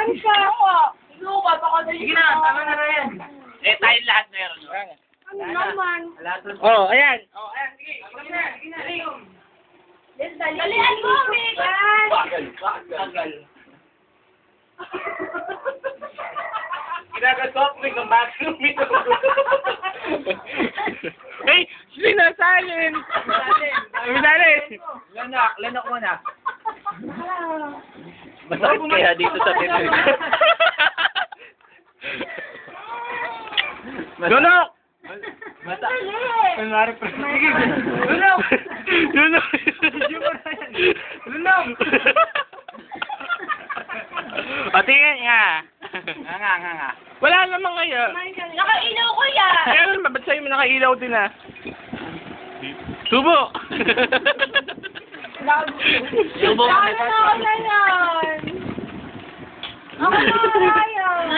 Ganito ako. Inuubad ako na Sige na, tama na na. Eh, tayo lahat meron. no? Ano naman? Oh, ayan. Oh, ayan, sige. Sige na, sige na. Dalian mo, Mick! Bagal, bagal. Ginagagot mo yung bathroom ito. Hey, sino silent? Silent. Silent. Lanak, lanak mo na. Masakit kaya dito sa titin. Lunok! Masakit. Kunwari pa. Sige, lunok. Lunok! Lunok. O, tingin nga. Nga, nga, nga, nga. Wala namang kaya. Nakailaw ko yan! Kaya naman, ba't sa'yo mo nakailaw din ah? Subo! Subo ka na ako na